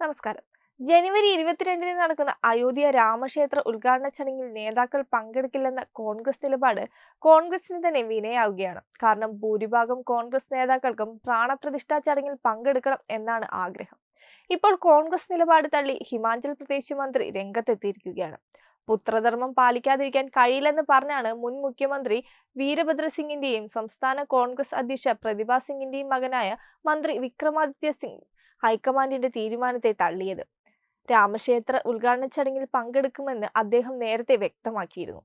നമസ്കാരം. ജനുവരി ഇരുപത്തിരണ്ടിന് നടക്കുന്ന അയോധ്യ രാമക്ഷേത്ര ഉദ്ഘാടന ചടങ്ങിൽ നേതാക്കൾ പങ്കെടുക്കില്ലെന്ന കോൺഗ്രസ് നിലപാട് കോൺഗ്രസിന് തന്നെ വിനയാവുകയാണ്. കാരണം ഭൂരിഭാഗം കോൺഗ്രസ് നേതാക്കൾക്കും പ്രാണപ്രതിഷ്ഠാ ചടങ്ങിൽ പങ്കെടുക്കണം എന്നാണ് ആഗ്രഹം. ഇപ്പോൾ കോൺഗ്രസ് നിലപാട് തള്ളി ഹിമാചൽ പ്രദേശ് മന്ത്രി രംഗത്തെത്തിയിരിക്കുകയാണ്. പുത്രധർമ്മം പാലിക്കാതിരിക്കാൻ കഴിയില്ലെന്ന് പറഞ്ഞാണ് മുൻ മുഖ്യമന്ത്രി വീരഭദ്ര സിംഗിന്റെയും സംസ്ഥാന കോൺഗ്രസ് അധ്യക്ഷ പ്രതിഭ സിംഗിന്റെയും മകനായ മന്ത്രി വിക്രമാദിത്യ സിംഗ് ഹൈക്കമാൻഡിന്റെ തീരുമാനത്തെ തള്ളിയത്. രാമക്ഷേത്ര ഉദ്ഘാടന ചടങ്ങിൽ പങ്കെടുക്കുമെന്ന് അദ്ദേഹം നേരത്തെ വ്യക്തമാക്കിയിരുന്നു.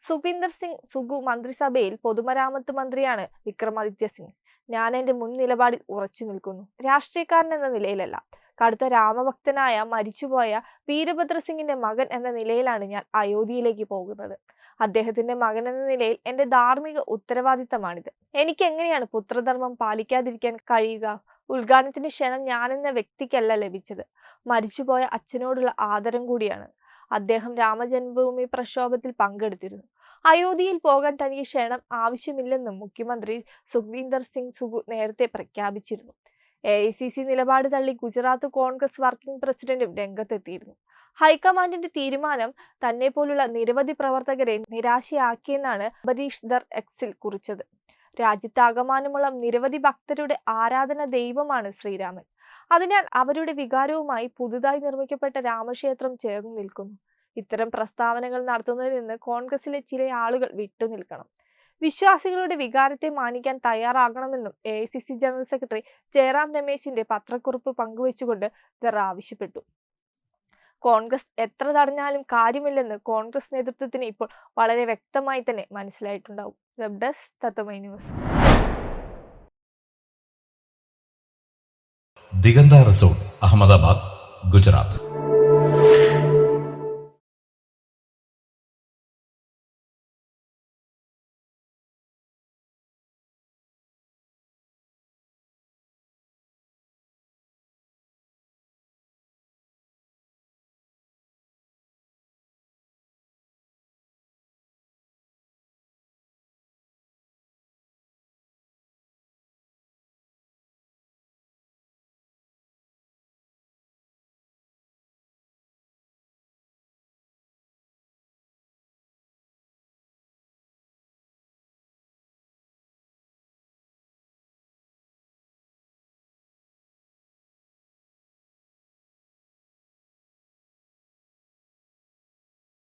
സുഖീന്ദർ സിംഗ് സുഗു മന്ത്രിസഭയിൽ പൊതുമരാമത്ത് മന്ത്രിയാണ് വിക്രമാദിത്യ സിംഗ്. ഞാൻ എന്റെ മുൻ നിലപാടിൽ ഉറച്ചു നിൽക്കുന്നു. രാഷ്ട്രീയക്കാരൻ എന്ന നിലയിലല്ല. കടുത്ത രാമഭക്തനായ മരിച്ചുപോയ വീരഭദ്ര സിംഗിന്റെ മകൻ എന്ന നിലയിലാണ് ഞാൻ അയോധ്യയിലേക്ക് പോകുന്നത്. അദ്ദേഹത്തിന്റെ മകൻ എന്ന നിലയിൽ എന്റെ ധാർമ്മിക ഉത്തരവാദിത്തമാണിത്. എനിക്ക് എങ്ങനെയാണ് പുത്രധർമ്മം പാലിക്കാതിരിക്കാൻ കഴിയുക? ഉദ്ഘാടനത്തിന് ക്ഷണം ഞാനെന്ന വ്യക്തിക്കല്ല ലഭിച്ചത്. മരിച്ചുപോയ അച്ഛനോടുള്ള ആദരം കൂടിയാണ്. അദ്ദേഹം രാമജന്മഭൂമി പ്രക്ഷോഭത്തിൽ പങ്കെടുത്തിരുന്നു. അയോധ്യയിൽ പോകാൻ തനിക്ക് ക്ഷണം ആവശ്യമില്ലെന്നും മുഖ്യമന്ത്രി സുഖ്വീന്ദർ സിംഗ് സുഗു നേരത്തെ പ്രഖ്യാപിച്ചിരുന്നു. എ ഐ സി സി നിലപാട് തള്ളി ഗുജറാത്ത് കോൺഗ്രസ് വർക്കിംഗ് പ്രസിഡന്റും രംഗത്തെത്തിയിരുന്നു. ഹൈക്കമാൻഡിന്റെ തീരുമാനം തന്നെ പോലുള്ള നിരവധി പ്രവർത്തകരെ നിരാശയാക്കിയെന്നാണ് അബരീഷ് ദർ എക്സിൽ കുറിച്ചത്. രാജ്യത്താകമാനമുള്ള നിരവധി ഭക്തരുടെ ആരാധന ദൈവമാണ് ശ്രീരാമൻ. അതിനാൽ അവരുടെ വികാരവുമായി പുതുതായി നിർമ്മിക്കപ്പെട്ട രാമക്ഷേത്രം ചേർന്ന് നിൽക്കുന്നു. ഇത്തരം പ്രസ്താവനകൾ നടത്തുന്നതിൽ നിന്ന് കോൺഗ്രസിലെ ചില ആളുകൾ വിട്ടുനിൽക്കണം വിശ്വാസികളുടെ വികാരത്തെ മാനിക്കാൻ തയ്യാറാകണമെന്നും എ ജനറൽ സെക്രട്ടറി ജയറാം രമേശിന്റെ പത്രക്കുറിപ്പ് പങ്കുവച്ചുകൊണ്ട് ദർ ആവശ്യപ്പെട്ടു. കോൺഗ്രസ് എത്ര തടഞ്ഞാലും കാര്യമില്ലെന്ന് കോൺഗ്രസ് നേതൃത്വത്തിന് ഇപ്പോൾ വളരെ വ്യക്തമായി തന്നെ മനസ്സിലായിട്ടുണ്ടാവും. Web desk Tatvamayi news. Diganta resort Ahmedabad Gujarat.